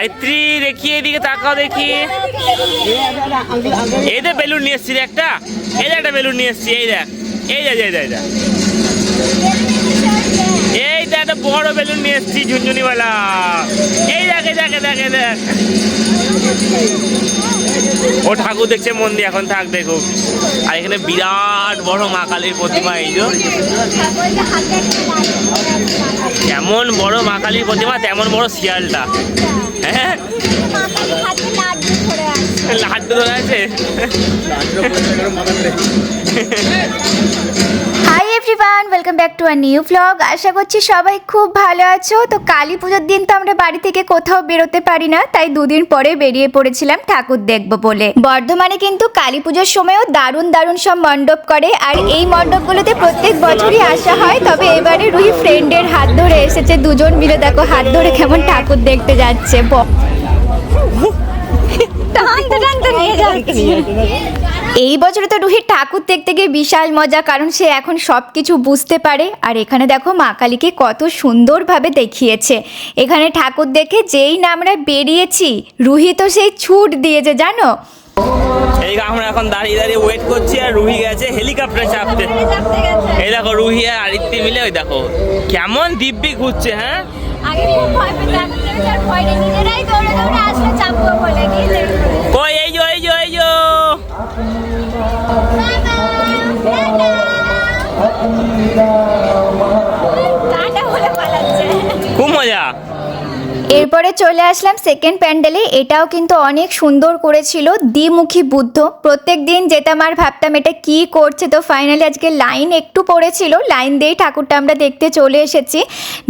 গায়ত্রী, দেখি এদিকে তাকাও দেখি। এই দেখ বেলুন নিয়ে এসছি একটা। এই একটা বেলুন নিয়ে এসছি এই দেখ এই দেখ এই দেখ। বড় বেলুন নিয়ে এসছি ঝুনঝুনিওয়ালা। এই দেখ দেখ দেখ দেখ। ও ঠাকুর দেখছে মন দিয়ে এখন থাক দেখুক। আর এখানে বিরাট বড় মা কালীর প্রতিমা এই যে। যেমন বড় মা কালীর প্রতিমা তেমন বড় শিয়ালটা। হ্যাঁ? লাড্ডু ধরে আছে। Everyone welcome back to our new blog আশা করছি সবাই খুব ভালো আছো। তো কালী পুজোর দিন তো আমরা বাড়ি থেকে কোথাও বেরোতে পারি না, তাই দুদিন পরে বেরিয়ে পড়েছিলাম ঠাকুর দেখব বলে। বর্ধমানে কিন্তু কালী পুজোর সময়ও দারুণ দারুণ সব মণ্ডপ করে, আর এই মণ্ডপগুলোতে প্রত্যেক বছরই আসা হয়, তবে এবারে রুহি ফ্রেন্ডের হাত ধরে এসেছে দুজন মিলে। দেখো হাত ধরে কেমন ঠাকুর দেখতে যাচ্ছে যাচ্ছে। এই বছরে তো রুহির ঠাকুর দেখতে গিয়ে বিশাল মজা কারণ সে এখন সব কিছু বুঝতে পারে। আর এখানে দেখো মা কালীকে কত সুন্দরভাবে দেখিয়েছে। এখানে ঠাকুর দেখে যেই না আমরা বেরিয়েছি রুহি তো সেই ছুট দিয়েছে জানো? এই আমরা এখন দাঁড়িয়ে দাঁড়িয়ে ওয়েট করছি আর রুহি গেছে হেলিকপ্টারে চাপতে। এই দেখো রুহি আর আদিত্য মিলে ওই দেখো কেমন দিব্যি ঘুরছে হ্যাঁ? কই এরপরে চলে আসলাম সেকেন্ড প্যান্ডেলে এটাও কিন্তু অনেক সুন্দর করেছিল, দ্বিমুখী বুদ্ধ। প্রত্যেক দিন যেতাম আর ভাবতাম এটা কি করছে, তো ফাইনালি আজকে লাইন একটু পড়েছিল। লাইন দিয়েই ঠাকুরটা আমরা দেখতে চলে এসেছি।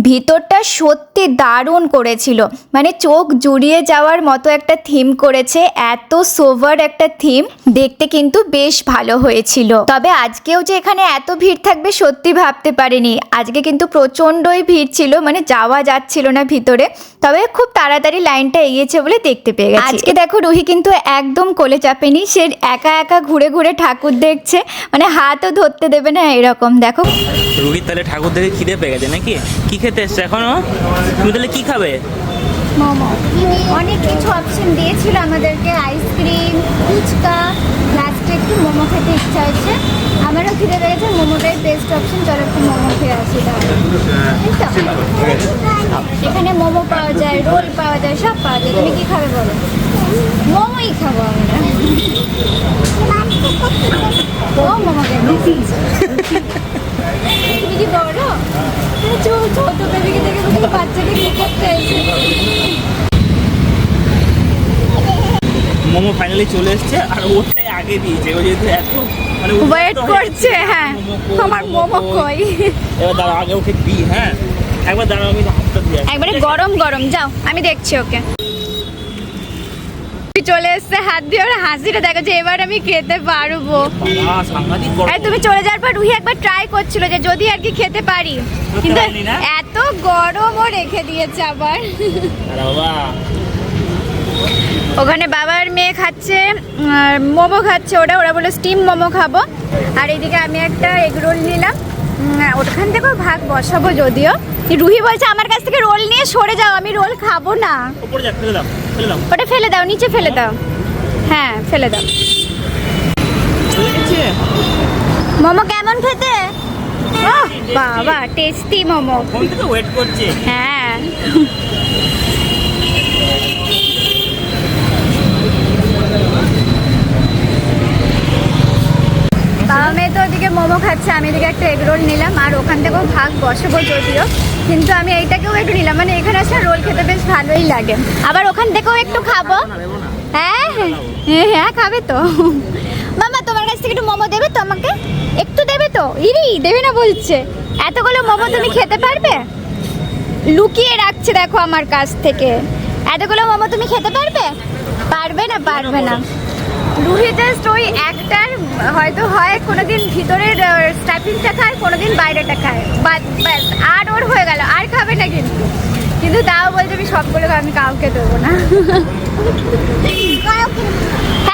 ভিতরটা সত্যি দারুণ করেছিল। মানে চোখ জুড়িয়ে যাওয়ার মতো একটা থিম করেছে, এত সোভার একটা থিম দেখতে কিন্তু বেশ ভালো হয়েছিল। তবে আজকেও যে এখানে এত ভিড় থাকবে, সত্যি ভাবতে পারিনি। আজকে কিন্তু প্রচণ্ডই ভিড় ছিল মানে যাওয়া যাচ্ছিল না ভিতরে। তবে খুব তাড়াতাড়ি লাইনটা এগিয়েছে বলে দেখতে পেয়ে গেছি। আজকে দেখো রুহি কিন্তু একদম কোলে চাপেনি সে একা একা ঘুরে ঘুরে ঠাকুর দেখছে মানে হাতও ধরতে দেবে না এরকম দেখো। রুহির তাহলে ঠাকুর দেখে খিদে পেয়ে গেছে নাকি? কি খেতে এসছে এখনও? তুমি তাহলে কি খাবে? মোমো। অনেক কিছু অপশন দিয়েছিল আমাদেরকে আইসক্রিম ফুচকা লাস্টে একটু মোমো খেতে ইচ্ছা হচ্ছে আমারও খিদে পেয়েছে মোমোটাই বেস্ট অপশন চলো একটু মোমো খেয়ে আসি তাহলে? এখানে মোমো পাওয়া যায় রোল পাওয়া যায় সব পাওয়া যায়। তুমি কি খাবে বলো? মোমোই খাব আমরা। ও মোমো তুমি কি বড়? ছোট ছোট বেবিকে দেখে বাচ্চাকে কি করতে মোমো ফাইনালি চলে এসছে আর ওটাই আগে দিয়েছে। ও যেহেতু এত মানে ওয়েট করছে হ্যাঁ। আমার মোমো কই। এবার দাঁড়া আগে ওকে দিই হ্যাঁ। একবার দাঁড়াও আমি। একবারে গরম গরম। যাও আমি দেখছি ওকে। চলে এসছে? হাত দিয়ে ওর হাসিটা দেখো যে এবার আমি খেতে পারব। গরম। তুমি চলে যাওয়ার পর রুহি একবার ট্রাই করছিল যে যদি আর কি খেতে পারি। কিন্তু? এত গরমও রেখে দিয়েছে আবার। ওখানে বাবার মেয়ে খাচ্ছে মোমো খাচ্ছে ওরা। ওরা বলে স্টিম মোমো খাব। আর এদিকে আমি একটা এগরোল নিলাম। ওখান থেকেও ভাগ বসাবো যদিও। রুহি বলছে আমার কাছ থেকে রোল নিয়ে সরে যাও আমি রোল খাব না। ওটা ফেলে দাও নিচে ফেলে দাও। হ্যাঁ ফেলে দাও। মোমো কেমন খেতে? বাবা টেস্টি মোমো। হ্যাঁ বাবা মেয়ে তো ওদিকে মোমো খাচ্ছে, আমি এদিকে একটা এগ রোল নিলাম, আর ওখান থেকেও ভাগ বসাবো যদিও, কিন্তু আমি এইটাকেও একটু নিলাম। মানে এখানে আসলে রোল খেতে বেশ ভালোই লাগে। আবার ওখান থেকেও একটু খাব। হ্যাঁ হ্যাঁ হ্যাঁ খাবে তো। মামা, তোমার কাছ থেকে একটু মোমো দেবে তো আমাকে? একটু দেবে তো? ইরি, দেবে না বলছে। এতগুলো মোমো তুমি খেতে পারবে? লুকিয়ে রাখছে দেখো আমার কাছ থেকে। এতগুলো মোমো তুমি খেতে পারবে? পারবে না পারবে না। রুহি জাস্ট ওই একটার হয়তো হয় কোনোদিন ভিতরের স্টাফিংটা খায় কোনোদিন বাইরেটা খায়। বাদ ব্যাস আর ওর হয়ে গেল আর খাবে না কিন্তু। কিন্তু তাও বলছে আমি সবগুলো আমি কাউকে দেবো না। হ্যাঁ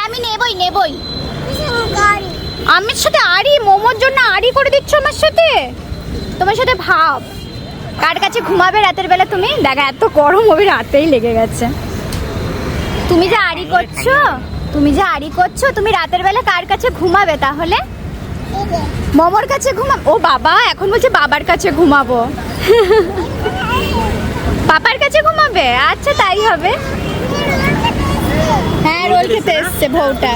আমি নেবই নেবই। আমার সাথে আড়ি মোমোর জন্য আড়ি করে দিচ্ছ আমার সাথে? তোমার সাথে ভাব। কার কাছে ঘুমাবে রাতের বেলা তুমি? দেখা এত গরম হবে রাতেই লেগে গেছে। তুমি যে আড়ি করছ? তুমি যে আড়ি করছ, তুমি রাতের বেলা কার কাছে ঘুমাবে তাহলে? মমর কাছে ঘুমা ও বাবা, এখন বলছে বাবার কাছে ঘুমাবো। বাবার কাছে ঘুমাবে? আচ্ছা তাই হবে। হ্যাঁ রোল খেতে এসছে বউটা।